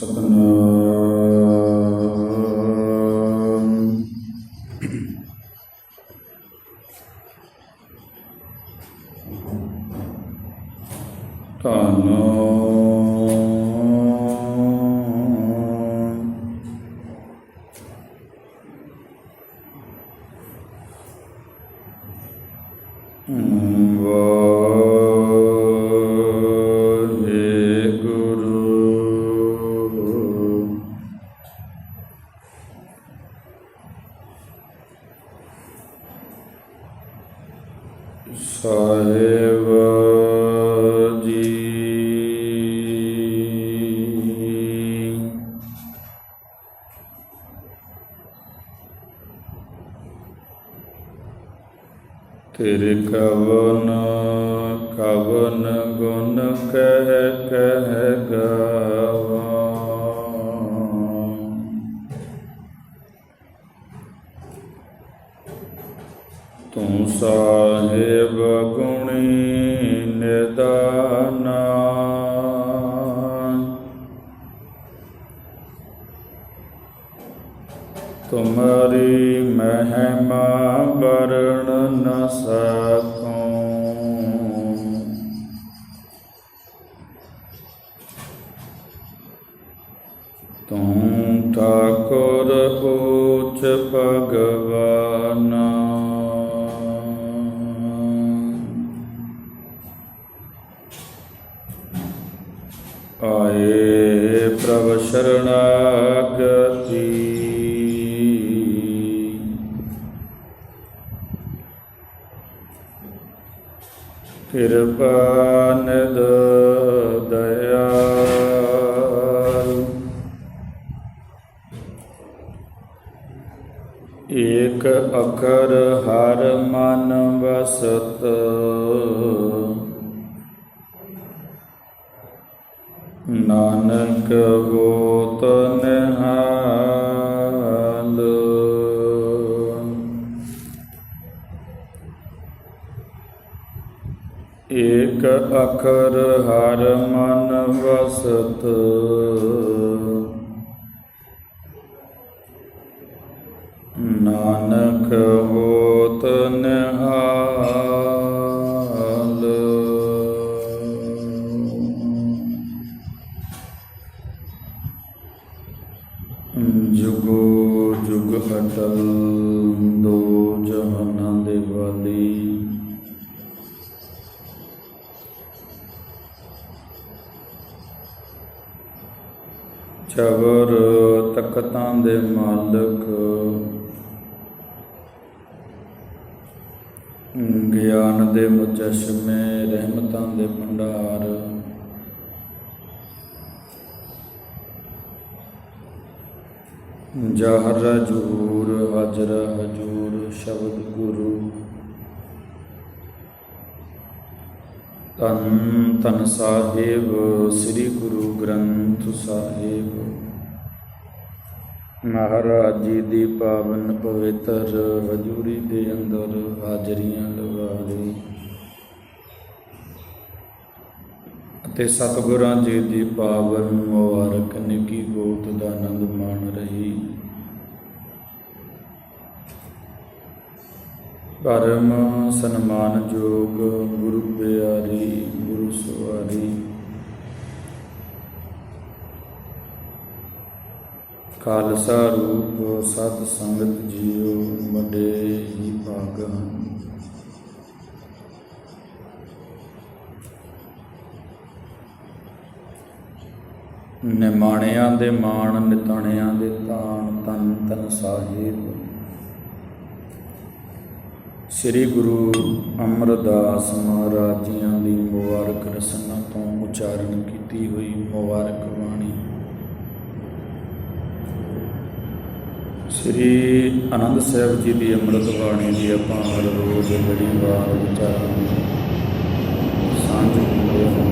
как ਸਾਹਿਬ ਜੀ। ਤੇਰੇ ਕਵਨ ਤੁਮਰੀ ਮਹਿਮਾ ਵਰਣ ਨ ਸਕੂੰ। ਕਿਰਪਾ ਨਿਦ ਦਇਆਲ। ਏਕ ਅਖਰ ਹਰ ਮਨ ਵਸਤ। ਨਾਨਕ ਗੋਤ ਨਿਹਾਲ। ਏਕ ਅਖਰ ਹਰ ਮਨ ਵਸਤ। ਗਿਆਨ ਦੇ ਮੁਜਸਮੇ ਰਹਿਮਤਾਂ ਦੇ ਭੰਡਾਰ। ਜਹਰ ਜ਼ੂਰ ਹਜ਼ਰ ਹਜੂਰ, ਸ਼ਬਦ ਗੁਰੂ। ਤਨ ਤਨ ਸਾਹਿਬ, ਸ੍ਰੀ ਗੁਰੂ ਗ੍ਰੰਥ ਸਾਹਿਬ। ਮਹਾਰਾਜ ਜੀ ਦੀ ਪਾਵਨ ਪਵਿੱਤਰ ਹਜੂਰੀ ਦੇ ਅੰਦਰ ਹਾਜ਼ਰੀਆਂ ਲਗਾਵੇ ਅਤੇ ਸਤਿਗੁਰਾਂ ਜੀ ਦੀ ਪਾਵਨ ਮੁਬਾਰਕ ਨਿੱਕੀ ਗੋਤ ਦਾ ਆਨੰਦ ਮਾਣ ਰਹੀ। ਪਰਮ ਸਨਮਾਨਯੋਗ ਗੁਰੂ ਪਿਆਰੀ, ਗੁਰੂ ਸਵਾਰੀ ਖਾਲਸਾ ਰੂਪ ਸਤ ਸੰਗਤ ਜੀਓ, ਵੱਡੇ ਹੀ ਭਾਗ ਹਨ। ਨਿਮਾਣਿਆਂ ਦੇ ਮਾਣ, ਨਿਤਾਣਿਆਂ ਦੇ ਤਾਣ, ਤਨ ਤਨ ਸਾਹਿਬ। ਸ੍ਰੀ ਗੁਰੂ ਅਮਰਦਾਸ ਮਹਾਰਾਜ ਜੀਆਂ ਦੀ ਮੁਬਾਰਕ ਰਸਨਾ ਤੋਂ ਉਚਾਰਨ ਕੀਤੀ ਹੋਈ ਮੁਬਾਰਕ ਬਾਣੀ। ਸ੍ਰੀ ਆਨੰਦ ਸਾਹਿਬ ਜੀ ਦੀ ਅੰਮ੍ਰਿਤ ਬਾਣੀ ਦੀ ਆਪਾਂ ਹਰ ਰੋਜ਼ ਬੜੀ ਵਾਰ ਉਚਾਰਨ ਸਾਂਝ ਹੁੰਦੇ ਹਾਂ।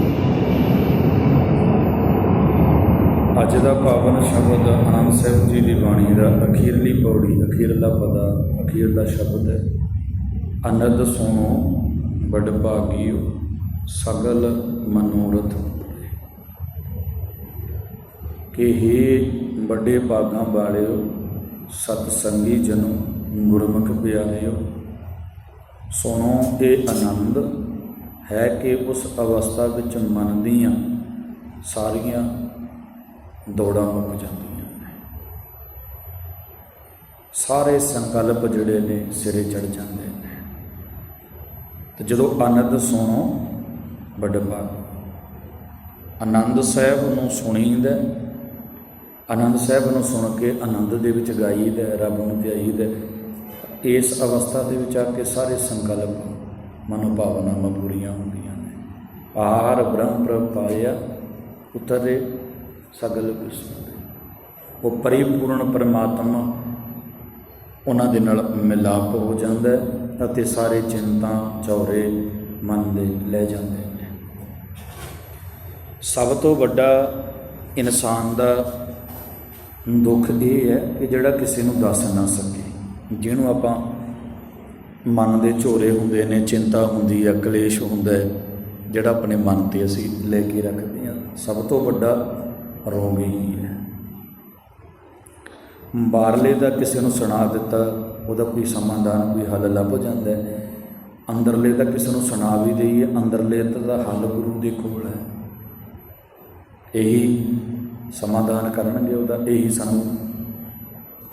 ਅੱਜ ਦਾ ਪਾਵਨ ਸ਼ਬਦ ਆਨੰਦ ਸਾਹਿਬ ਜੀ ਦੀ ਬਾਣੀ ਦਾ ਅਖੀਰਲੀ ਪੌੜੀ, ਅਖੀਰਲਾ ਪਦਾ, ਅਖੀਰਲਾ ਸ਼ਬਦ ਹੈ। ਅਨੰਦ ਸੁਣੋ ਬੜ ਭਾਗੀਓ, ਸਗਲ ਮਨੋਰਥ ਕਿ हे ਵੱਡੇ ਭਾਗਾਂ ਵਾਲਿਓ ਸਤ ਸੰਗੀ ਜਨੋ ਗੁਰਮੁਖ ਪਿਆਰਿਓ, ਸੁਣੋ ਇਹ ਆਨੰਦ ਹੈ ਕਿ ਉਸ ਅਵਸਥਾ ਵਿੱਚ ਮਨ ਦੀਆਂ ਸਾਰੀਆਂ ਦੌੜਾਂ ਮੁੱਕ ਜਾਂਦੀਆਂ ਨੇ। ਸਾਰੇ ਸੰਕਲਪ ਜਿਹੜੇ ਨੇ ਸਿਰੇ ਚੜ ਜਾਂਦੇ ਨੇ। ਤੇ ਜਦੋਂ ਆਨੰਦ ਸੁਣੋ ਵੱਡੇ ਆਨੰਦ ਸਾਹਿਬ ਨੂੰ ਸੁਣੀਦਾ ਆਨੰਦ ਸਾਹਿਬ ਨੂੰ ਸੁਣ ਕੇ ਆਨੰਦ ਦੇ ਵਿੱਚ ਗਾਈਦਾ ਰੱਬ ਨੂੰ ਧਿਆਈਦਾ ਇਸ ਅਵਸਥਾ ਦੇ ਵਿੱਚ ਆ ਕੇ ਸਾਰੇ ਸੰਕਲਪ ਮਨੋ ਭਾਵਨਾਵਾਂ ਪੂਰੀਆਂ ਹੁੰਦੀਆਂ ਨੇ। ਆਹਾਰ ਬ੍ਰਹਮ ਪ੍ਰਭ ਪਾਇਆ, ਉਤਰੇ ਸਗਲ ਵਿਸਮਰੇ ਉਹ ਪਰਿਪੂਰਨ ਪਰਮਾਤਮਾ ਉਹਨਾਂ ਦੇ ਨਾਲ ਮਿਲਾਪ ਹੋ ਜਾਂਦਾ ਹੈ ਅਤੇ ਸਾਰੇ ਚਿੰਤਾ, ਚੌਰੇ ਮਨ ਦੇ ਲੈ ਜਾਂਦੇ ਨੇ। ਸਭ ਤੋਂ ਵੱਡਾ ਇਨਸਾਨ ਦਾ ਦੁੱਖ ਇਹ ਹੈ ਕਿ ਜਿਹੜਾ ਕਿਸੇ ਨੂੰ ਦੱਸ ਨਾ ਸਕੇ। ਜਿਹਨੂੰ ਆਪਾਂ ਮਨ ਦੇ ਝੋਰੇ ਹੁੰਦੇ ਨੇ, ਚਿੰਤਾ ਹੁੰਦੀ ਹੈ, ਕਲੇਸ਼ ਹੁੰਦਾ ਹੈ, ਜਿਹੜਾ ਆਪਣੇ ਮਨ ਤੇ ਅਸੀਂ ਲੈ ਕੇ ਰੱਖਦੇ ਹਾਂ, ਸਭ ਤੋਂ ਵੱਡਾ ਰੋਗ ਹੀ ਹੈ। ਬਾਹਰਲੇ ਦਾ ਕਿਸੇ ਨੂੰ ਸੁਣਾ ਦਿੱਤਾ, ਉਹਦਾ ਕੋਈ ਸਮਾਧਾਨ, ਕੋਈ ਹੱਲ ਲੱਭ ਜਾਂਦਾ ਹੈ। ਅੰਦਰਲੇ ਦਾ ਕਿਸੇ ਨੂੰ ਸੁਣਾ ਵੀ ਦਈਏ, ਅੰਦਰਲੇ ਦਾ ਹੱਲ ਗੁਰੂ ਦੇ ਕੋਲ ਹੈ। ਇਹੀ ਸਮਾਧਾਨ ਕਰਨਗੇ, ਉਹਦਾ ਇਹੀ ਸਾਨੂੰ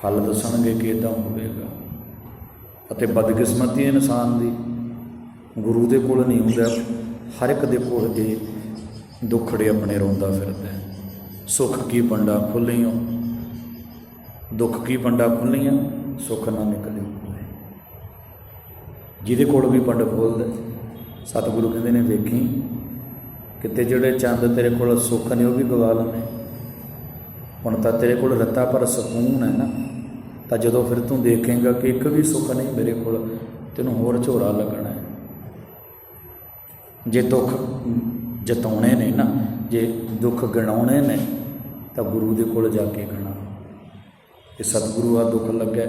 ਹੱਲ ਦੱਸਣਗੇ ਕਿ ਇਦਾਂ ਹੋਵੇਗਾ। ਅਤੇ ਬਦਕਿਸਮਤੀ ਇਨਸਾਨ ਦੀ ਗੁਰੂ ਦੇ ਕੋਲ ਨਹੀਂ ਹੁੰਦਾ, ਹਰ ਇੱਕ ਦੇ ਕੋਲ ਇਹ ਦੁੱਖੜੇ ਆਪਣੇ ਰੋਂਦਾ ਫਿਰਦਾ ਸੁੱਖ ਕੀ ਪੰਡਾ ਖੁੱਲੀਆਂ ਦੁੱਖ ਕੀ ਪੰਡਾ ਖੁੱਲੀਆਂ ਸੁੱਖ ਨਾ ਨਿਕਲੇ ਜਿਹਦੇ ਕੋਲ ਵੀ ਪੰਡ ਖੋਲਦਾ ਸਤਿਗੁਰੂ ਕਹਿੰਦੇ ਨੇ, ਵੇਖੀ, ਕਿਤੇ ਜਿਹੜੇ ਚੰਦ ਤੇਰੇ ਕੋਲ ਸੁੱਖ ਨੇ, ਉਹ ਵੀ ਗਵਾ ਲਵੇਂ ਹੁਣ ਤਾਂ ਤੇਰੇ ਕੋਲ ਰੱਤਾ ਪਰ ਸਕੂਨ ਹੈ ਨਾ, ਤਾਂ ਜਦੋਂ ਫਿਰ ਤੂੰ ਦੇਖੇਂਗਾ ਕਿ ਇੱਕ ਵੀ ਸੁੱਖ ਨਹੀਂ ਮੇਰੇ ਕੋਲ, ਤੈਨੂੰ ਹੋਰ ਝੋਰਾ ਲੱਗਣਾ ਹੈ। ਜੇ ਦੁੱਖ ਜਤਾਉਣੇ ਨੇ ਨਾ, ਜੇ ਦੁੱਖ ਗਣਾਉਣੇ ਨੇ, ਤਾਂ ਗੁਰੂ ਦੇ ਕੋਲ ਜਾ ਕੇ ਗਣਾ। ਇਹ ਸਤਿਗੁਰੂ ਆ ਦੁੱਖ ਲੱਗਾ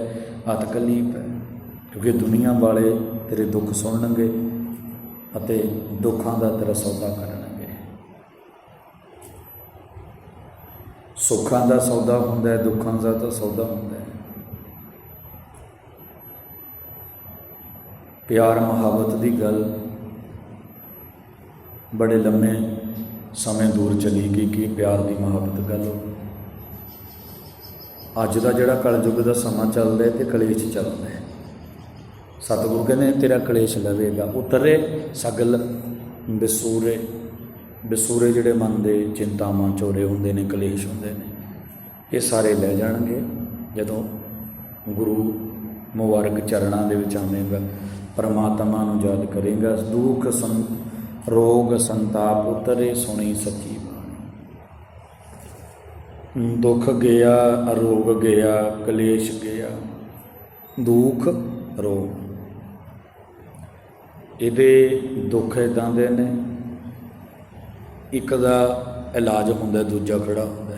ਹੱਥ ਕਲੀਪ ਹੈ, ਕਿਉਂਕਿ ਦੁਨੀਆ ਵਾਲੇ ਤੇਰੇ ਦੁੱਖ ਸੁਣਨਗੇ ਅਤੇ ਦੁੱਖਾਂ ਦਾ ਤੇਰਾ ਸੌਦਾ ਕਰਨ। ਸੁੱਖਾਂ ਦਾ ਸੌਦਾ ਹੁੰਦਾ ਹੈ, ਦੁੱਖਾਂ ਦਾ ਤਾਂ ਸੌਦਾ ਹੁੰਦਾ ਹੈ। ਪਿਆਰ ਮੁਹੱਬਤ ਦੀ ਗੱਲ ਬੜੇ ਲੰਮੇ ਸਮੇਂ ਦੂਰ ਚਲੀ ਗਈ ਕਿ ਪਿਆਰ ਦੀ ਮੁਹੱਬਤ ਗੱਲ ਅੱਜ ਦਾ ਜਿਹੜਾ ਕਲਯੁੱਗ ਦਾ ਸਮਾਂ ਚੱਲਦਾ ਹੈ ਤੇ ਕਲੇਸ਼ ਚੱਲਦਾ ਹੈ। ਸਤਿਗੁਰੂ ਕਹਿੰਦੇ ਤੇਰਾ ਕਲੇਸ਼ ਲਵੇਗਾ। ਉਤਰੇ ਸਗਲ ਬਿਸੂਰੇ ਬਸੂਰੇ ਜਿਹੜੇ ਮਨ ਦੇ ਚਿੰਤਾਵਾਂ, ਚੋਰੇ ਹੁੰਦੇ ਨੇ, ਕਲੇਸ਼ ਹੁੰਦੇ ਨੇ, ਇਹ ਸਾਰੇ ਲੈ ਜਾਣਗੇ। ਜਦੋਂ ਗੁਰੂ ਮੁਬਾਰਕ ਚਰਨਾਂ ਦੇ ਵਿੱਚ ਆਵੇਂਗਾ, ਪਰਮਾਤਮਾ ਨੂੰ ਯਾਦ ਕਰੇਗਾ, ਦੁੱਖ ਸੰ, ਰੋਗ ਸੰਤਾਪ ਉਤਰੇ ਸੁਣੀ ਸੱਚੀ ਬਾਣੀ। ਦੁੱਖ ਗਿਆ ਰੋਗ ਗਿਆ, ਕਲੇਸ਼ ਗਿਆ, ਦੁੱਖ, ਰੋਗ। ਇਹਦੇ ਦੁੱਖ ਇਦਾਂ ਦੇ ਨੇ ਇੱਕ ਦਾ ਇਲਾਜ ਹੁੰਦਾ, ਦੂਜਾ ਖੜਾ ਹੁੰਦਾ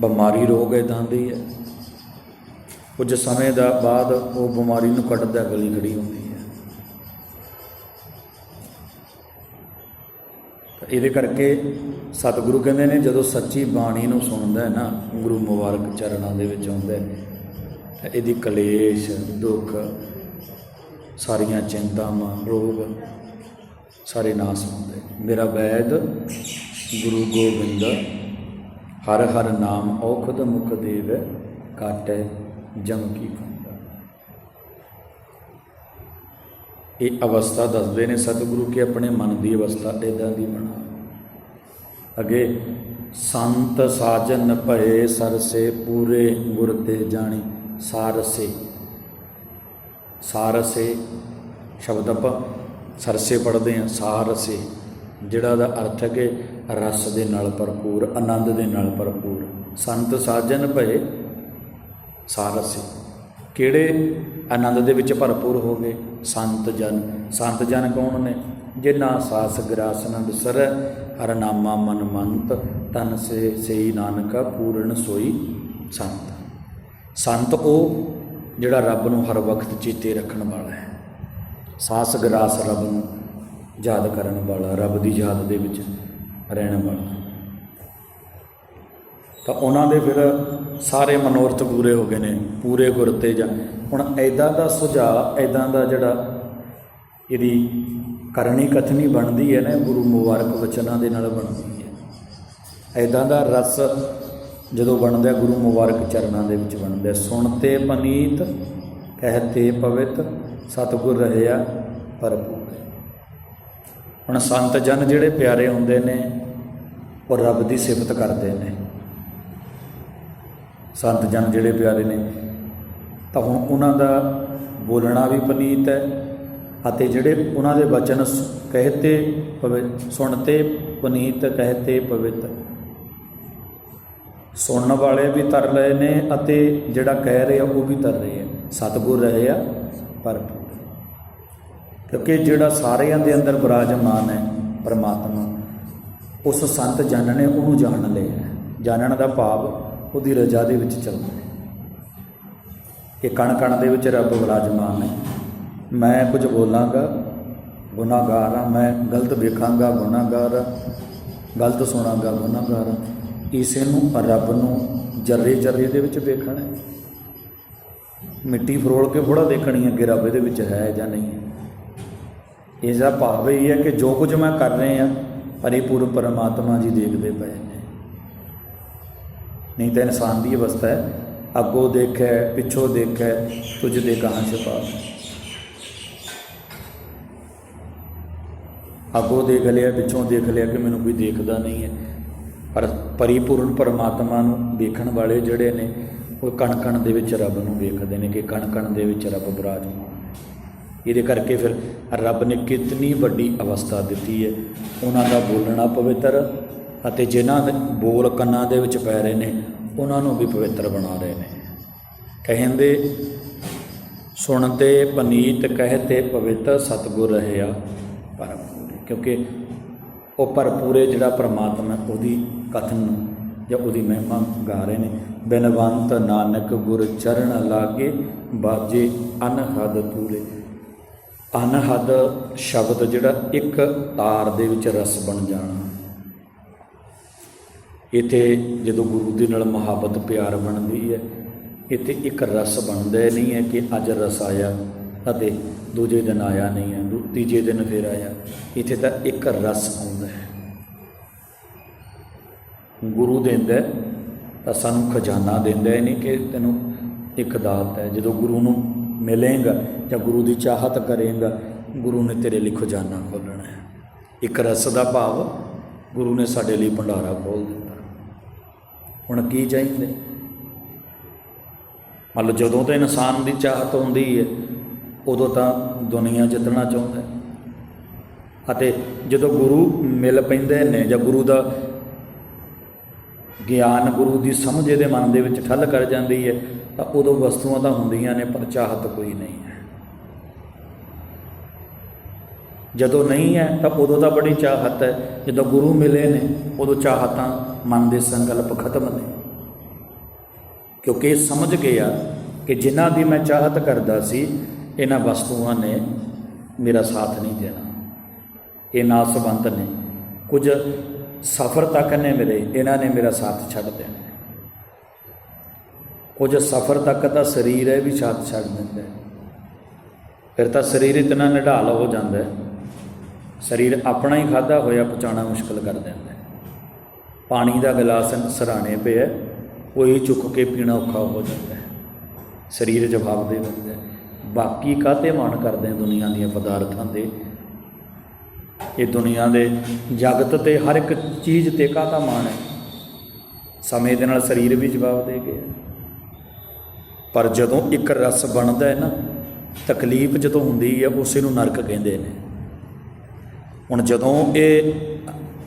ਬਿਮਾਰੀ ਰੋਗ ਇਦਾਂ ਦੀ ਹੈ। ਕੁਝ ਸਮੇਂ ਦਾ ਬਾਅਦ ਉਹ ਬਿਮਾਰੀ ਨੂੰ ਕੱਢਦਾ ਗਲੀ ਖੜੀ ਹੁੰਦੀ ਹੈ। ਇਹਦੇ ਕਰਕੇ ਸਤਿਗੁਰੂ ਕਹਿੰਦੇ ਨੇ, ਜਦੋਂ ਸੱਚੀ ਬਾਣੀ ਨੂੰ ਸੁਣਦਾ ਹੈ ਨਾ, ਗੁਰੂ ਮੁਬਾਰਕ ਚਰਨਾਂ ਦੇ ਵਿੱਚ ਆਉਂਦਾ ਹੈ, ਤਾਂ ਇਹਦੀ ਕਲੇਸ਼, ਦੁੱਖ, ਸਾਰੀਆਂ ਚਿੰਤਾਵਾਂ, ਰੋਗ ਸਾਰੇ ਨਾਸ ਹੁੰਦੇ ਮੇਰਾ ਵੈਦ, ਗੁਰੂ ਗੋਬਿੰਦ, ਹਰ ਹਰ ਨਾਮ ਔਖਦ ਮੁਖ ਦੇਵ, ਕਾਟੈ ਜਮ ਕੀ ਫੰਦਾ ਇਹ ਅਵਸਥਾ ਦੱਸਦੇ ਨੇ, ਸਤਿਗੁਰੂ ਕਿ ਆਪਣੇ ਮਨ ਦੀ ਅਵਸਥਾ ਇਦਾਂ ਦੀ ਬਣਾ। ਅਗੇ, ਸੰਤ ਸਾਜਨ ਭਏ ਸਰਸੇ ਪੂਰੇ ਗੁਰ ਤੇ ਜਾਣੀ ਸਾਰਸੇ ਸਾਰਸੇ ਸ਼ਬਦ ਆਪਾਂ ਸਰਸੇ ਪੜ੍ਹਦੇ ਆ ਸਾਰਸੇ ਜਿਹੜਾ ਦਾ ਅਰਥ ਹੈ ਕਿ ਰਸ ਦੇ ਨਾਲ ਭਰਪੂਰ, ਆਨੰਦ ਦੇ ਨਾਲ ਭਰਪੂਰ। ਸੰਤ ਸਾਜਨ ਭਏ ਸਾਰਸੇ ਕਿਹੜੇ ਆਨੰਦ ਦੇ ਵਿੱਚ ਭਰਪੂਰ ਹੋ ਗਏ? ਸੰਤ ਜਨ। ਸੰਤ ਜਨ ਕੌਣ ਨੇ? ਜਿਨ੍ਹਾਂ ਸਾਸ ਗਰਾਸ ਨੰਦ ਸਰ ਹਰਨਾਮਾ ਮਨ ਮੰਤ ਤਨ ਸੇ ਸਈ ਨਾਨਕਾ ਪੂਰਨ ਸੋਈ ਸੰਤ। ਸੰਤ ਉਹ ਜਿਹੜਾ ਰੱਬ ਨੂੰ ਹਰ ਵਕਤ ਚੇਤੇ ਰੱਖਣ ਵਾਲਾ ਹੈ। ਸਾਸ ਗਰਾਸ ਰੱਬ ਨੂੰ ਯਾਦ ਕਰਨ ਵਾਲਾ, ਰੱਬ ਦੀ ਯਾਦ ਦੇ ਵਿੱਚ ਰਹਿਣ ਵਾਲਾ। ਤਾਂ ਉਹਨਾਂ ਦੇ ਫਿਰ ਸਾਰੇ ਮਨੋਰਥ ਪੂਰੇ ਹੋ ਗਏ ਨੇ, ਪੂਰੇ ਗੁਰ ਤੇ ਜਾ। ਹੁਣ ਐਦਾਂ ਦਾ ਸੁਝਾਅ ਐਦਾਂ ਦਾ ਜਿਹੜਾ ਇਹਦੀ ਕਰਨੀ ਕਥਨੀ ਬਣਦੀ ਹੈ ਨਾ ਗੁਰੂ ਮੁਬਾਰਕ ਵਚਨਾਂ ਦੇ ਨਾਲ ਬਣਦੀ ਹੈ। ਐਦਾਂ ਦਾ ਰਸ ਜਦੋਂ ਬਣਦਾ ਗੁਰੂ ਮੁਬਾਰਕ ਚਰਨਾਂ ਦੇ ਵਿੱਚ ਬਣਦਾ ਸੁਣਤੇ ਪਨੀਤ ਕਹਤੇ ਪਵਿੱਤ ਸਤਿਗੁਰ ਰਹਿਆ ਭਰਪੂਰ ਹੁਣ ਸੰਤ ਜਨ ਜਿਹੜੇ ਪਿਆਰੇ ਹੁੰਦੇ ਨੇ, ਉਹ ਰੱਬ ਦੀ ਸਿਫਤ ਕਰਦੇ ਨੇ। ਸੰਤ ਜਨ ਜਿਹੜੇ ਪਿਆਰੇ ਨੇ, ਤਾਂ ਹੁਣ ਉਹਨਾਂ ਦਾ ਬੋਲਣਾ ਵੀ ਪਨੀਤ ਹੈ ਅਤੇ ਜਿਹੜੇ ਉਹਨਾਂ ਦੇ ਬਚਨ ਸ- ਕਹਤੇ ਪਵਿ, ਸੁਣਤੇ ਪਨੀਤ, ਕਹਤੇ ਪਵਿੱਤ। ਸੁਣਨ ਵਾਲੇ ਵੀ ਤਰ ਰਹੇ ਨੇ ਅਤੇ ਜਿਹੜਾ ਕਹਿ ਰਿਹਾ ਉਹ ਵੀ ਤਰ ਰਹੇ ਆ। ਸਤਿਗੁਰ ਰਹੇ ਆ ਭਰਪੂਰ ਕਿਉਂਕਿ ਜਿਹੜਾ ਸਾਰਿਆਂ ਦੇ ਅੰਦਰ ਵਿਰਾਜਮਾਨ ਹੈ ਪਰਮਾਤਮਾ, ਉਸ ਸੰਤ ਜਨ ਨੇ ਉਹਨੂੰ ਜਾਣ ਲਿਆ ਜਾਣਨ ਦਾ ਭਾਵ ਉਹਦੀ ਰਜ਼ਾ ਦੇ ਵਿੱਚ ਚੱਲਣਾ ਹੈ। ਇਹ ਕਣ ਕਣ ਦੇ ਵਿੱਚ ਰੱਬ ਵਿਰਾਜਮਾਨ ਹੈ। ਮੈਂ ਕੁਝ ਬੋਲਾਂਗਾ, ਗੁਨਾਹਗਾਰ ਹਾਂ। ਮੈਂ ਗਲਤ ਵੇਖਾਂਗਾ, ਗੁਨਾਹਗਾਰ ਹਾਂ। ਗਲਤ ਸੁਣਾਂਗਾ, ਗੁਨਾਹਗਾਰ ਹਾਂ। ਇਸੇ ਨੂੰ ਰੱਬ ਨੂੰ ਜਰਰੇ ਜਰੇ ਦੇ ਵਿੱਚ ਵੇਖਣਾ ਹੈ। ਮਿੱਟੀ ਫਰੋਲ ਕੇ ਥੋੜਾ ਦੇਖਣੀ ਹੈ ਕਿ ਰੱਬ ਇਹਦੇ ਵਿੱਚ ਹੈ ਜਾਂ ਨਹੀਂ ਹੈ। ਇਸ ਦਾ ਭਾਵ ਇਹ ਹੈ ਕਿ ਜੋ ਕੁਝ ਮੈਂ ਕਰ ਰਿਹਾ ਪਰਿਪੂਰਨ ਪਰਮਾਤਮਾ ਜੀ ਦੇਖਦੇ ਪਏ ਨੇ। ਨਹੀਂ ਤਾਂ ਇਨਸਾਨ ਦੀ ਅਵਸਥਾ ਹੈ। ਅੱਗੋਂ ਦੇਖੈ, ਪਿੱਛੋਂ ਦੇਖੈ, ਤੁਝ ਦੇ ਕਹਾਂ ਛਪਾ ਅੱਗੋਂ ਦੇਖ ਲਿਆ, ਪਿੱਛੋਂ ਦੇਖ ਲਿਆ ਕਿ ਮੈਨੂੰ ਕੋਈ ਦੇਖਦਾ ਨਹੀਂ ਹੈ। ਪਰ ਪਰਿਪੂਰਨ ਪਰਮਾਤਮਾ ਨੂੰ ਦੇਖਣ ਵਾਲੇ ਜਿਹੜੇ ਨੇ, ਉਹ ਕਣ ਕਣ ਦੇ ਵਿੱਚ ਰੱਬ ਨੂੰ ਵੇਖਦੇ ਨੇ ਕਿ ਕਣ ਕਣ ਦੇ ਵਿੱਚ ਰੱਬ ਬਿਰਾਜਮਾਨ ਇਹਦੇ ਕਰਕੇ ਫਿਰ ਰੱਬ ਨੇ ਕਿਤਨੀ ਵੱਡੀ ਅਵਸਥਾ ਦਿੱਤੀ ਹੈ। ਉਹਨਾਂ ਦਾ ਬੋਲਣਾ ਪਵਿੱਤਰ ਅਤੇ ਜਿਨ੍ਹਾਂ ਦੇ ਬੋਲ ਕੰਨਾਂ ਦੇ ਵਿੱਚ ਪੈ ਰਹੇ ਨੇ, ਉਹਨਾਂ ਨੂੰ ਵੀ ਪਵਿੱਤਰ ਬਣਾ ਰਹੇ ਨੇ। ਕਹਿੰਦੇ ਸੁਣਤੇ ਪਨੀਤ ਕਹਤੇ ਪਵਿੱਤਰ ਸਤਿਗੁਰ ਰਹਿਆ ਪਰਮਪੂਰੇ। ਕਿਉਂਕਿ ਉਹ ਭਰਪੂਰੇ ਜਿਹੜਾ ਪਰਮਾਤਮਾ, ਉਹਦੀ ਕਥਨ ਨੂੰ ਜਾਂ ਉਹਦੀ ਮਹਿਮਾ ਗਾ ਰਹੇ ਨੇ। ਬਿਨਵੰਤ ਨਾਨਕ ਗੁਰ ਚਰਨ ਲਾਗੇ, ਬਾਜੇ ਅਨਹਦ ਪੂਰੇ। ਅਨਹਦ ਸ਼ਬਦ ਜਿਹੜਾ ਇੱਕ ਤਾਰ ਦੇ ਵਿੱਚ ਰਸ ਬਣ ਜਾਣਾ। ਇਥੇ ਜਦੋਂ ਗੁਰੂ ਦੇ ਨਾਲ ਮੁਹੱਬਤ, ਪਿਆਰ ਬਣਦੀ ਹੈ, ਇੱਥੇ ਇੱਕ ਰਸ ਬਣਦਾ ਨਹੀਂ ਹੈ ਕਿ ਅੱਜ ਰਸ ਆਇਆ ਅਤੇ ਦੂਜੇ ਦਿਨ ਆਇਆ ਨਹੀਂ ਹੈ, ਦੂ- ਤੀਜੇ ਦਿਨ ਫਿਰ ਆਇਆ। ਇੱਥੇ ਤਾਂ ਇੱਕ ਰਸ ਆਉਂਦਾ ਹੈ। ਗੁਰੂ ਦਿੰਦਾ ਤਾਂ ਸਾਨੂੰ ਖਜ਼ਾਨਾ ਦਿੰਦਾ ਹੈ ਨਹੀਂ ਕਿ ਤੈਨੂੰ ਇੱਕ ਦਾਤ ਹੈ। ਜਦੋਂ ਗੁਰੂ ਨੂੰ ਮਿਲੇਗਾ ਜਾਂ ਗੁਰੂ ਦੀ ਚਾਹਤ ਕਰੇਗਾ, ਗੁਰੂ ਨੇ ਤੇਰੇ ਲਈ ਖਜ਼ਾਨਾ ਖੋਲ੍ਹਣਾ ਹੈ। ਇੱਕ ਰਸ ਦਾ ਭਾਵ ਗੁਰੂ ਨੇ ਸਾਡੇ ਲਈ ਭੰਡਾਰਾ ਖੋਲ੍ਹ ਦਿੱਤਾ। ਹੁਣ ਕੀ ਚਾਹੀਦਾ? ਮੰਨ ਲਓ ਜਦੋਂ ਤਾਂ ਇਨਸਾਨ ਦੀ ਚਾਹਤ ਹੁੰਦੀ ਹੈ, ਉਦੋਂ ਤਾਂ ਦੁਨੀਆ ਜਿੱਤਣਾ ਚਾਹੁੰਦਾ ਹੈ। ਅਤੇ ਜਦੋਂ ਗੁਰੂ ਮਿਲ ਪੈਂਦੇ ਨੇ ਜਾਂ ਗੁਰੂ ਦਾ ਗਿਆਨ ਗੁਰੂ ਦੀ ਸਮਝ ਇਹਦੇ ਮਨ ਦੇ ਵਿੱਚ ਠੱਲ ਕਰ ਜਾਂਦੀ ਹੈ ਤਾਂ ਉਦੋਂ ਵਸਤੂਆਂ ਤਾਂ ਹੁੰਦੀਆਂ ਨੇ, ਪਰ ਚਾਹਤ ਕੋਈ ਨਹੀਂ ਹੈ। ਜਦੋਂ ਨਹੀਂ ਹੈ, ਤਾਂ ਉਦੋਂ ਤਾਂ ਬੜੀ ਚਾਹਤ ਹੈ। ਜਦੋਂ ਗੁਰੂ ਮਿਲੇ ਨੇ, ਉਦੋਂ ਚਾਹਤਾਂ ਮਨ ਦੇ ਸੰਕਲਪ ਖਤਮ ਨੇ। ਕਿਉਂਕਿ ਇਹ ਸਮਝ ਗਿਆ ਕਿ ਜਿਨ੍ਹਾਂ ਦੀ ਮੈਂ ਚਾਹਤ ਕਰਦਾ ਸੀ, ਇਹਨਾਂ ਵਸਤੂਆਂ ਨੇ ਮੇਰਾ ਸਾਥ ਨਹੀਂ ਦੇਣਾ। ਇਹ ਨਾਸਵੰਤ ਨੇ। ਕੁਝ ਸਫ਼ਰ ਤੱਕ ਨੇ ਮੇਰੇ, ਇਹਨਾਂ ਨੇ ਮੇਰਾ ਸਾਥ ਛੱਡ ਦੇਣਾ। ਕੁਝ ਸਫ਼ਰ ਤੱਕ ਤਾਂ ਸਰੀਰ ਹੈ ਵੀ ਸਾਥ ਛੱਡ ਦਿੰਦਾ ਫਿਰ ਤਾਂ ਸਰੀਰ ਇਤਨਾ ਨਿਢਾਲ ਹੋ ਜਾਂਦਾ ਹੈ, ਸਰੀਰ ਆਪਣਾ ਹੀ ਖਾਦਾ ਹੋਇਆ ਪਹੁੰਚਾਉਣਾ ਮੁਸ਼ਕਲ ਕਰ ਦਿੰਦਾ ਪਾਣੀ ਦਾ ਗਲਾਸ ਸਰਾਣੇ ਪਿਆ ਕੋਈ ਚੁੱਕ ਕੇ ਪੀਣਾ ਔਖਾ ਹੋ ਜਾਂਦਾ ਹੈ। ਸਰੀਰ ਜਵਾਬ ਦੇ ਦਿੰਦਾ ਬਾਕੀ ਕਾਤੇ ਮਾਣ ਕਰਦੇ ਦੁਨੀਆ ਦੀਆਂ ਪਦਾਰਥਾਂ ਦੇ? ਇਹ ਦੁਨੀਆ ਦੇ ਜਗਤ ਤੇ ਹਰ ਇੱਕ ਚੀਜ਼ ਤੇ ਕਾਹਦਾ ਮਾਣ ਹੈ? ਸਮੇਂ ਦੇ ਨਾਲ ਸਰੀਰ ਵੀ ਜਵਾਬ ਦੇ ਗਿਆ। ਪਰ ਜਦੋਂ ਇੱਕ ਰਸ ਬਣਦਾ ਹੈ ਨਾ, ਤਕਲੀਫ ਜਦੋਂ ਹੁੰਦੀ ਹੈ, ਉਸੇ ਨੂੰ ਨਰਕ ਕਹਿੰਦੇ ਨੇ। ਹੁਣ ਜਦੋਂ ਇਹ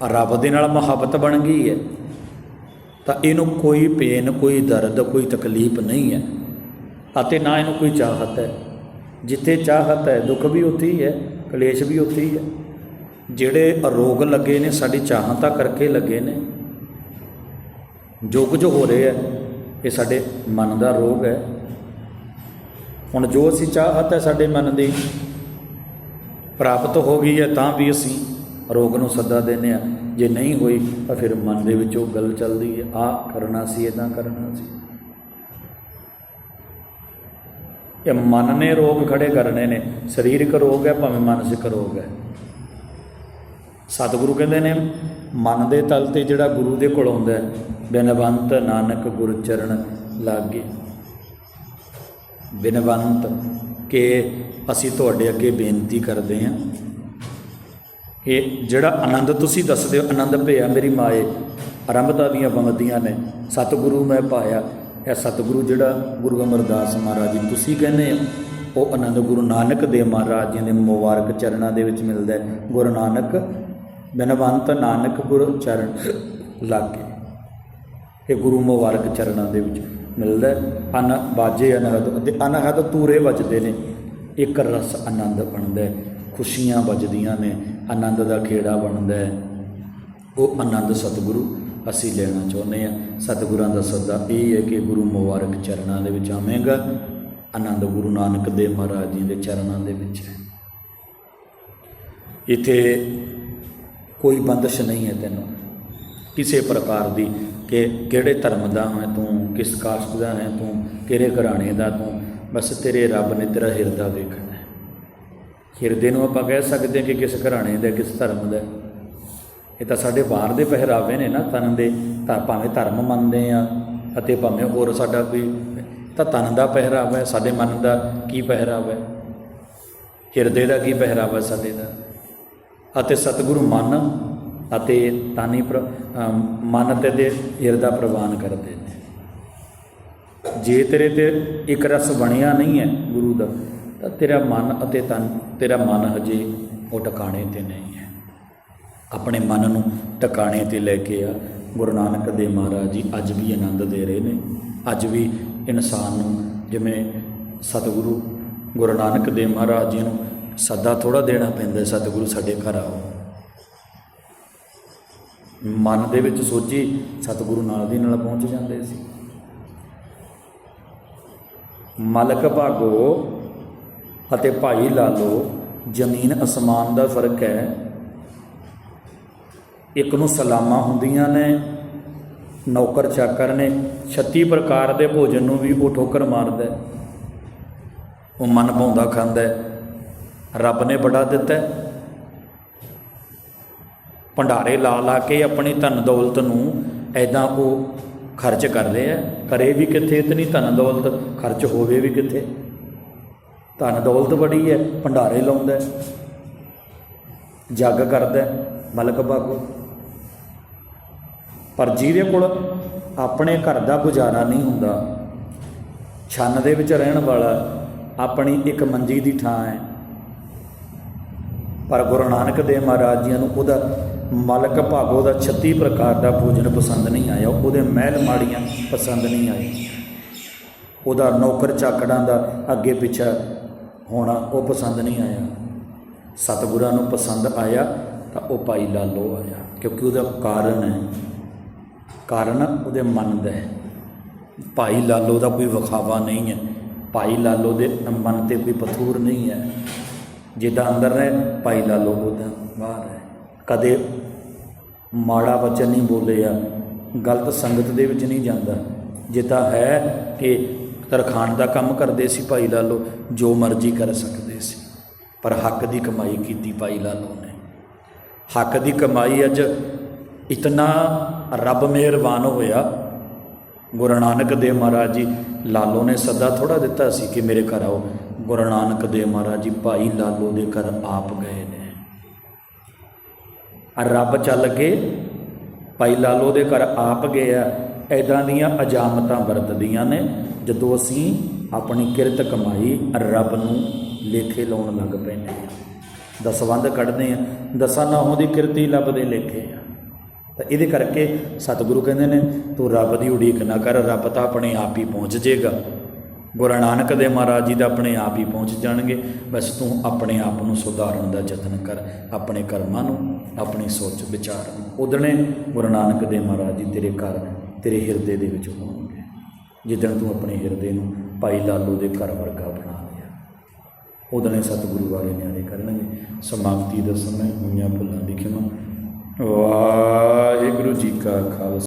ਰੱਬ ਦੇ ਨਾਲ ਮੁਹੱਬਤ ਬਣ ਗਈ ਹੈ, ਤਾਂ ਇਹਨੂੰ ਕੋਈ ਪੇਨ, ਕੋਈ ਦਰਦ, ਕੋਈ ਤਕਲੀਫ ਨਹੀਂ ਹੈ। ਅਤੇ ਨਾ ਇਹਨੂੰ ਕੋਈ ਚਾਹਤ ਹੈ। ਜਿੱਥੇ ਚਾਹਤ ਹੈ, ਦੁੱਖ ਵੀ ਉੱਥੇ ਹੀ ਹੈ, ਕਲੇਸ਼ ਵੀ ਉੱਥੇ ਹੀ ਹੈ। ਜਿਹੜੇ ਰੋਗ ਲੱਗੇ ਨੇ, ਸਾਡੀ ਚਾਹਤਾ ਕਰਕੇ ਲੱਗੇ ਨੇ। ਜੋ ਕੁਝ ਹੋ ਰਿਹਾ ਹੈ, ਇਹ ਸਾਡੇ ਮਨ ਦਾ ਰੋਗ ਹੈ। ਹੁਣ ਜੋ ਅਸੀਂ ਚਾਹਤ ਹੈ ਸਾਡੇ ਮਨ ਦੀ ਪ੍ਰਾਪਤ ਹੋ ਗਈ ਹੈ ਤਾਂ ਵੀ ਅਸੀਂ ਰੋਗ ਨੂੰ ਸੱਦਾ ਦਿੰਦੇ ਆ ਜੇ ਨਹੀਂ ਹੋਈ ਤਾਂ ਫਿਰ ਮਨ ਦੇ ਵਿੱਚ ਉਹ ਗੱਲ ਚੱਲਦੀ ਹੈ ਆ ਕਰਨਾ ਸੀ ਇਦਾਂ ਕਰਨਾ ਸੀ। ਇਹ ਮਨ ਨੇ ਰੋਗ ਖੜੇ ਕਰਨੇ ਨੇ ਸਰੀਰਕ ਰੋਗ ਹੈ ਭਾਵੇਂ ਮਾਨਸਿਕ ਰੋਗ ਹੈ। ਸਤਿਗੁਰੂ ਕਹਿੰਦੇ ਨੇ ਮਨ ਦੇ ਤਲ ਤੇ ਜਿਹੜਾ ਗੁਰੂ ਦੇ ਕੋਲ ਆਉਂਦਾ ਹੈ, ਬਿਨਵੰਤ ਨਾਨਕ ਗੁਰ ਚਰਨ ਲਾਗੇ। ਬਿਨਵੰਤ, ਕਿ ਅਸੀਂ ਤੁਹਾਡੇ ਅੱਗੇ ਬੇਨਤੀ ਕਰਦੇ ਹਾਂ ਇਹ ਜਿਹੜਾ ਆਨੰਦ ਤੁਸੀਂ ਦੱਸਦੇ ਹੋ, ਆਨੰਦ ਭਿਆ ਮੇਰੀ ਮਾਏ ਆਰੰਭਤਾ ਦੀਆਂ ਬੰਦੀਆਂ ਨੇ, ਸਤਿਗੁਰੂ ਮੈਂ ਪਾਇਆ। ਇਹ ਸਤਿਗੁਰੂ ਜਿਹੜਾ ਗੁਰੂ ਅਮਰਦਾਸ ਮਹਾਰਾਜ ਜੀ ਤੁਸੀਂ ਕਹਿੰਦੇ ਹੋ, ਉਹ ਆਨੰਦ ਗੁਰੂ ਨਾਨਕ ਦੇਵ ਮਹਾਰਾਜ ਜੀ ਦੇ ਮੁਬਾਰਕ ਚਰਨਾਂ ਦੇ ਵਿੱਚ ਮਿਲਦਾ ਹੈ। ਗੁਰੂ ਨਾਨਕ, ਬਿਨਵੰਤ ਨਾਨਕ ਗੁਰੂ ਚਰਨ ਲਾਗੇ। ਇਹ ਗੁਰੂ ਮੁਬਾਰਕ ਚਰਨਾਂ ਦੇ ਵਿੱਚ। ਮਿਲਦਾ ਅਨ ਬਾਜੇ ਅਨਹਦ ਅਤੇ ਅਨਹਦ ਤੂਰੇ ਵੱਜਦੇ ਨੇ। ਇੱਕ ਰਸ ਆਨੰਦ ਬਣਦਾ ਖੁਸ਼ੀਆਂ ਵੱਜਦੀਆਂ ਨੇ। ਆਨੰਦ ਦਾ ਖੇੜਾ ਬਣਦਾ ਉਹ ਆਨੰਦ ਸਤਿਗੁਰੂ ਅਸੀਂ ਲੈਣਾ ਚਾਹੁੰਦੇ ਹਾਂ। ਸਤਿਗੁਰਾਂ ਦਾ ਸੱਦਾ ਇਹ ਹੈ ਕਿ ਗੁਰੂ ਮੁਬਾਰਕ ਚਰਨਾਂ ਦੇ ਵਿੱਚ ਆਵੇਂਗਾ। ਆਨੰਦ ਗੁਰੂ ਨਾਨਕ ਦੇਵ ਮਹਾਰਾਜ ਜੀ ਦੇ ਚਰਨਾਂ ਦੇ ਵਿੱਚ ਹੈ। ਇੱਥੇ ਕੋਈ ਬੰਦਸ਼ ਨਹੀਂ ਹੈ ਤੈਨੂੰ। ਕਿਸੇ ਪ੍ਰਕਾਰ ਦੀ ਕਿ ਕਿਹੜੇ ਧਰਮ ਦਾ ਹੈ ਤੂੰ ਕਿਸ ਕਾਸਟ ਦਾ ਹੈ? ਤੂੰ ਕਿਹੜੇ ਘਰਾਣੇ ਦਾ ਤੂੰ। ਬਸ ਤੇਰੇ ਰੱਬ ਨੇ ਤੇਰਾ ਹਿਰਦਾ ਵੇਖਣਾ ਹੈ। ਹਿਰਦੇ ਨੂੰ ਆਪਾਂ ਕਹਿ ਸਕਦੇ ਹਾਂ ਕਿ ਕਿਸ ਘਰਾਣੇ ਦਾ ਕਿਸ ਧਰਮ ਦਾ ਇਹ ਤਾਂ ਸਾਡੇ ਬਾਹਰ ਦੇ ਪਹਿਰਾਵੇ ਨੇ ਨਾ ਤਨ ਦੇ। ਤਾਂ ਭਾਵੇਂ ਧਰਮ ਮੰਨਦੇ ਆ ਅਤੇ ਭਾਵੇਂ ਹੋਰ ਸਾਡਾ ਕੋਈ ਤਾਂ ਤਨ ਦਾ ਪਹਿਰਾਵਾ ਹੈ, ਸਾਡੇ ਮਨ ਦਾ ਕੀ ਪਹਿਰਾਵਾ ਹੈ? ਹਿਰਦੇ ਦਾ ਕੀ ਪਹਿਰਾਵਾ ਸਾਡੇ ਦਾ? ਅਤੇ ਸਤਿਗੁਰੂ ਮਨ ਅਤੇ ਤਾਨੀ ਪ੍ਰ ਮਨ ਤੇ ਦੇ ਹਿਰਦਾ ਪ੍ਰਵਾਨ ਕਰਦੇ ਨੇ। ਜੇ ਤੇਰੇ ਤੇ ਇੱਕ ਰਸ ਬਣਿਆ ਨਹੀਂ ਹੈ ਗੁਰੂ ਦਾ, ਤਾਂ ਤੇਰਾ ਮਨ ਅਤੇ ਤਨ, ਤੇਰਾ ਮਨ ਹਜੇ ਉਹ ਟਿਕਾਣੇ ਤੇ ਨਹੀਂ ਹੈ। ਆਪਣੇ ਮਨ ਨੂੰ ਟਿਕਾਣੇ ਤੇ ਲੈ ਕੇ ਆ ਗੁਰੂ ਨਾਨਕ ਦੇਵ ਮਹਾਰਾਜ ਜੀ, ਅੱਜ ਵੀ ਆਨੰਦ ਦੇ ਰਹੇ ਨੇ। ਅੱਜ ਵੀ ਇਨਸਾਨ ਨੂੰ ਜਿਵੇਂ ਸਤਿਗੁਰੂ, ਗੁਰੂ ਨਾਨਕ ਦੇਵ ਮਹਾਰਾਜ ਜੀ ਨੂੰ ਸੱਦਾ ਥੋੜਾ ਦੇਣਾ ਪੈਂਦਾ, ਸਤਿਗੁਰੂ ਸਾਡੇ ਘਰ ਆਓ। ਮਨ ਦੇ ਵਿੱਚ ਸੋਚੀ ਸਤਿਗੁਰੂ ਨਾਲ ਦੀ ਨਾਲ ਪਹੁੰਚ ਜਾਂਦੇ ਸੀ। ਮਲਕ ਭਾਗੋ ਅਤੇ ਭਾਈ ਲਾਲੋ, ਜ਼ਮੀਨ ਅਸਮਾਨ ਦਾ ਫ਼ਰਕ ਹੈ। ਇੱਕ ਨੂੰ ਸਲਾਮਾਂ ਹੁੰਦੀਆਂ ਨੇ, ਨੌਕਰ ਚਾਕਰ ਨੇ 36 ਪ੍ਰਕਾਰ ਦੇ ਭੋਜਨ ਨੂੰ ਵੀ ਉਹ ਠੋਕਰ ਮਾਰਦਾ ਉਹ ਮਨ ਪਾਉਂਦਾ ਖਾਂਦਾ ਰੱਬ ਨੇ ਬੜਾ ਦਿੱਤਾ ਭੰਡਾਰੇ ਲਾ ਲਾ ਕੇ ਆਪਣੀ ਧਨ ਦੌਲਤ ਨੂੰ ਐਦਾਂ ਉਹ ਖਰਚ ਕਰਦੇ ਰਿਹਾ ਹੈ। ਕਰੇ ਵੀ ਕਿੱਥੇ ਇਤਨੀ ਧਨ ਦੌਲਤ ਖਰਚ ਹੋਵੇ ਵੀ ਕਿੱਥੇ? ਧਨ ਦੌਲਤ ਬੜੀ ਹੈ, ਭੰਡਾਰੇ ਲਾਉਂਦਾ ਜੱਗ ਕਰਦਾ ਮਲਕ ਭਾਗੋ ਪਰ ਜਿਹਦੇ ਕੋਲ ਆਪਣੇ ਘਰ ਦਾ ਗੁਜ਼ਾਰਾ ਨਹੀਂ ਹੁੰਦਾ, ਛੰਨ ਦੇ ਵਿੱਚ ਰਹਿਣ ਵਾਲਾ ਆਪਣੀ ਇੱਕ ਮੰਜੀ ਦੀ ਥਾਂ ਹੈ। ਪਰ ਗੁਰੂ ਨਾਨਕ ਦੇਵ ਮਹਾਰਾਜ ਜੀ ਨੂੰ ਉਹਦਾ ਮਲਕ ਭਾਗੋ ਦਾ 36 ਪ੍ਰਕਾਰ ਦਾ ਭੋਜਨ ਪਸੰਦ ਨਹੀਂ ਆਇਆ, ਉਹਦੇ ਮਹਿਲ ਮਾੜੀਆਂ ਪਸੰਦ ਨਹੀਂ ਆਈ ਉਹਦਾ ਨੌਕਰ ਚਾਕੜਾਂ ਦਾ ਅੱਗੇ ਪਿੱਛਾ ਹੋਣਾ ਉਹ ਪਸੰਦ ਨਹੀਂ ਆਇਆ। ਸਤਿਗੁਰਾਂ ਨੂੰ ਪਸੰਦ ਆਇਆ ਤਾਂ ਉਹ ਭਾਈ ਲਾਲੋ ਆਇਆ, ਕਿਉਂਕਿ ਉਹਦਾ ਕਾਰਨ ਹੈ। ਕਾਰਨ ਉਹਦੇ ਮਨ ਦਾ ਹੈ। ਭਾਈ ਲਾਲੋ ਦਾ ਕੋਈ ਵਿਖਾਵਾ ਨਹੀਂ ਹੈ। ਭਾਈ ਲਾਲੋ ਦੇ ਮਨ ਤੇ ਕੋਈ ਪਥੂਰ ਨਹੀਂ ਹੈ। ਜਿੱਦਾਂ ਅੰਦਰ ਹੈ, ਭਾਈ ਲਾਲੋ ਉਹਦਾ ਬਾਹਰ ਹੈ। ਕਦੇ ਮਾੜਾ ਵਚਨ ਨਹੀਂ ਬੋਲਿਆ, ਗਲਤ ਸੰਗਤ ਦੇ ਵਿੱਚ ਨਹੀਂ ਜਾਂਦਾ। ਜਿੱਦਾਂ ਹੈ ਕਿ ਤਰਖਾਣ ਦਾ ਕੰਮ ਕਰਦੇ ਸੀ ਭਾਈ ਲਾਲੋ, ਜੋ ਮਰਜ਼ੀ ਕਰ ਸਕਦੇ ਸੀ। ਪਰ ਹੱਕ ਦੀ ਕਮਾਈ ਕੀਤੀ ਭਾਈ ਲਾਲੋ ਨੇ। ਹੱਕ ਦੀ ਕਮਾਈ ਅੱਜ ਇਤਨਾ ਰੱਬ ਮਿਹਰਬਾਨ ਹੋਇਆ। ਗੁਰੂ ਨਾਨਕ ਦੇਵ ਮਹਾਰਾਜ ਜੀ ਲਾਲੋ ਨੇ ਸੱਦਾ ਥੋੜਾ ਦਿੱਤਾ ਸੀ ਕਿ ਮੇਰੇ ਘਰ ਆਓ। ਗੁਰੂ ਨਾਨਕ ਦੇਵ ਮਹਾਰਾਜ ਜੀ, ਭਾਈ ਲਾਲੋ ਦੇ ਘਰ ਆਪ ਗਏ ਨੇ। ਆ ਰੱਬ ਚੱਲ ਕੇ ਭਾਈ ਲਾਲੋ ਦੇ ਘਰ ਆਪ ਗਏ ਆ। ਐਦਾਂ ਦੀਆਂ ਅਜਾਮਤਾਂ ਵਰਤਦੀਆਂ ਨੇ, ਜਦੋਂ ਅਸੀਂ ਆਪਣੀ ਕਿਰਤ ਕਮਾਈ ਰੱਬ ਨੂੰ ਲੇਖੇ ਲਾਉਣ ਲੱਗ ਪੈਂਦੇ ਹਾਂ ਦਸਵੰਧ ਕੱਢਦੇ ਆ। ਦਸਾਂ ਨਾਹੋਂ ਦੀ ਕਿਰਤੀ ਲੱਭਦੇ ਲੇਖੇ ਆ। ਤਾਂ ਇਹਦੇ ਕਰਕੇ ਸਤਿਗੁਰੂ ਕਹਿੰਦੇ ਨੇ, ਤੂੰ ਰੱਬ ਦੀ ਉਡੀਕ ਨਾ ਕਰ, ਰੱਬ ਤਾਂ ਆਪਣੇ ਆਪ ਹੀ ਪਹੁੰਚ ਜਾਏਗਾ ਗੁਰੂ ਨਾਨਕ ਦੇ ਮਹਾਰਾਜ ਜੀ ਦਾ ਆਪਣੇ ਆਪ ਹੀ ਪਹੁੰਚ ਜਾਣਗੇ। ਬਸ ਤੂੰ ਆਪਣੇ ਆਪ ਨੂੰ ਸੁਧਾਰਨ ਦਾ ਯਤਨ ਕਰ, ਆਪਣੇ ਕਰਮਾਂ ਨੂੰ, ਆਪਣੀ ਸੋਚ ਵਿਚਾਰ ਨੂੰ। ਉਦਣੇ ਗੁਰੂ ਨਾਨਕ ਦੇ ਮਹਾਰਾਜ ਜੀ ਤੇਰੇ ਘਰ, ਤੇਰੇ ਹਿਰਦੇ ਦੇ ਵਿੱਚ ਹੋਣਗੇ। ਜਿੱਦਣ ਤੂੰ ਆਪਣੇ ਹਿਰਦੇ ਨੂੰ ਭਾਈ ਲਾਲੂ ਦੇ ਘਰ ਵਰਗਾ ਬਣਾ ਲਿਆ ਉਦਣੇ ਸਤਿਗੁਰੂ ਵਾਲੇ ਨਿਆਣੇ ਕਰਨਗੇ। ਸਮਾਪਤੀ ਦਾ ਸਮੇਂ, ਹੋਈਆਂ ਭੁੱਲਾਂ ਦੀ ਖਿਮਾ। ਵਾਹਿਗੁਰੂ ਜੀ ਕਾ ਖਾਲਸਾ।